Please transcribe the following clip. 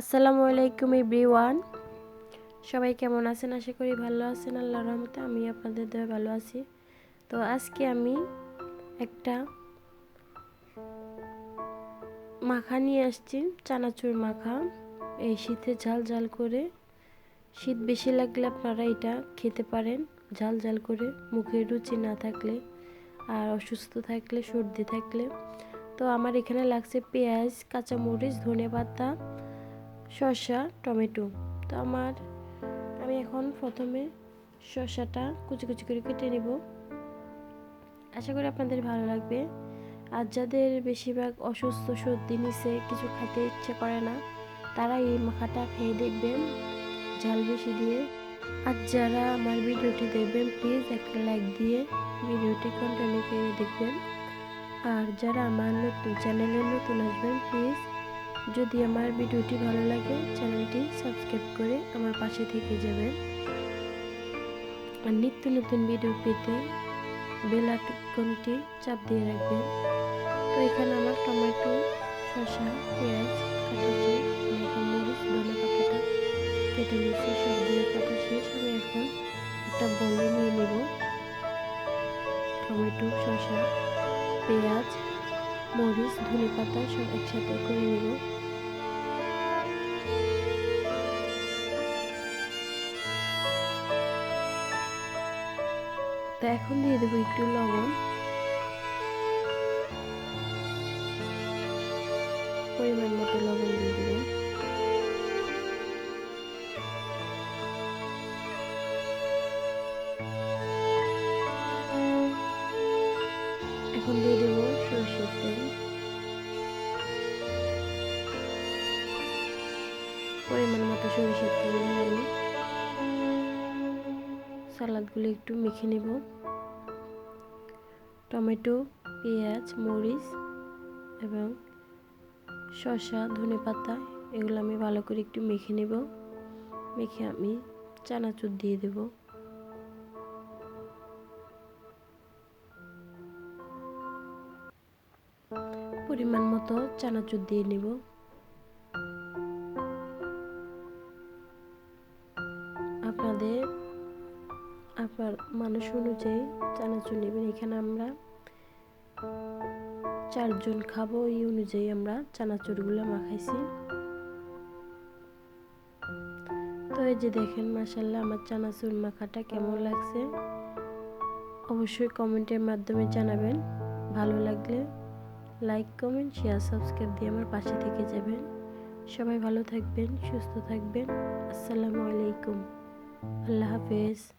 আসসালামু আলাইকুম এভরিওয়ান। সবাই কেমন আছেন? আশা করি ভালো আছেন। আল্লাহ রহমতে আমি আপনাদের দেওয়া ভালো আছি। তো আজকে আমি একটা মাখা নিয়ে আসছি, চানাচুর মাখা। এই শীতে ঝাল ঝাল করে। শীত বেশি লাগলে আপনারা এটা খেতে পারেন, ঝাল ঝাল করে। মুখে রুচি না থাকলে আর অসুস্থ থাকলে, সর্দি থাকলে। তো আমার এখানে লাগছে পেঁয়াজ, কাঁচামরিচ ধনে পাতা শসা, টমেটো। তো আমার, আমি এখন প্রথমে শসাটা কুচি কুচি করে কেটে নেব। আশা করি আপনাদের ভালো লাগবে। আর যাদের বেশিরভাগ অসুস্থ সর্দি, নিচে কিছু খেতে ইচ্ছে করে না, তারা এই মাখাটা খেয়ে দেখবেন, ঝাল বেশি দিয়ে। আর যারা আমার ভিডিওটি দেখবেন প্লিজ একটা লাইক দিয়ে ভিডিওটি কন্টিনিউ করে দেখবেন। আর যারা আমার নতুন চ্যানেলে নতুন আসবেন প্লিজ যদি আমার ভিডিওটি ভালো লাগে, চ্যানেলটি সাবস্ক্রাইব করে আমার পাশে থেকে যাবেন। আর নিত্য নতুন ভিডিও পেতে বেল আইকনটি চাপ দিয়ে রাখবেন। তো এখানে আমার টমেটো, শসা, পেঁয়াজ এখন মরিচ, ধনে পাতাটা কেটে নিয়েছি সব দিয়ে কাটা শেষ। আমি এখন একটা বলে নিয়ে নেব। টমেটো, শসা, পেঁয়াজ মরিচ, ধনে পাতা সব একসাথে করে নেব। তো এখন দিয়ে দেবো একটু লবণ। পরিমাণ মতো লবণ মতো সরিষার তেল দিয়ে আমি সালাদগুলো একটু মেখে নেব। টমেটো, পেঁয়াজ, মরিচ এবং শসা, ধনে পাতা, এগুলো আমি ভালো করে একটু মেখে নেব। মেখে আমি চানাচুর দিয়ে দেব। পরিমাণ মতো চানাচুর দিয়ে নেব। আপনাদের আপনার মানুষ অনুযায়ী চানাচুর নেবেন। এখানে আমরা চারজন খাব, এই অনুযায়ী আমরা চানাচুরগুলো মাখাইছি। তো এই যে দেখেন মাসাল্লাহ আমার চানাচুর মাখাটা কেমন লাগছে। অবশ্যই কমেন্টের মাধ্যমে জানাবেন। ভালো লাগলে লাইক, কমেন্ট, শেয়ার, সাবস্ক্রাইব দিয়ে আমার পাশে থেকে যাবেন। সবাই ভালো থাকবেন, সুস্থ থাকবেন। আসসালামু আলাইকুম। আল্লাহ হাফেজ